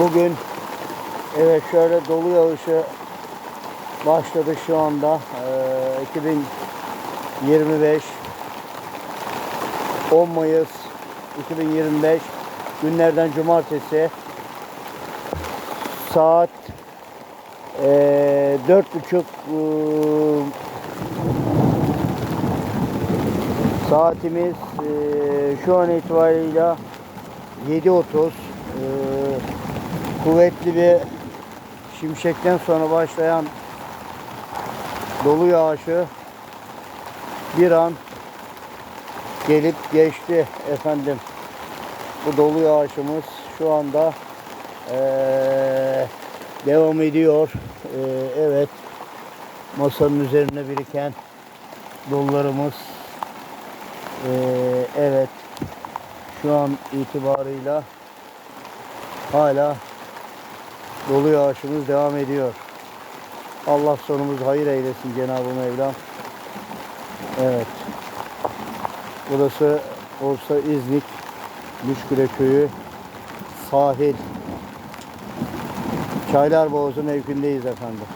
Bugün evet şöyle dolu yağışı başladı şu anda. Ee, 2025 10 Mayıs 2025 günlerden cumartesi. Saat ee, dört buçuk ee, saatimiz ee, şu an itibariyle 7.30 ee, kuvvetli bir şimşekten sonra başlayan dolu yağışı bir an gelip geçti efendim. Bu dolu yağışımız şu anda eee, devam ediyor. Eee, evet masanın üzerine biriken dolularımız eee, evet şu an itibarıyla hala dolu yağışımız devam ediyor. Allah sonumuzu hayır eylesin Cenab-ı Mevlam. Evet. Burası Bursa İznik Müşküle Köyü sahil Çaylar Boğazı mevkindeyiz efendim.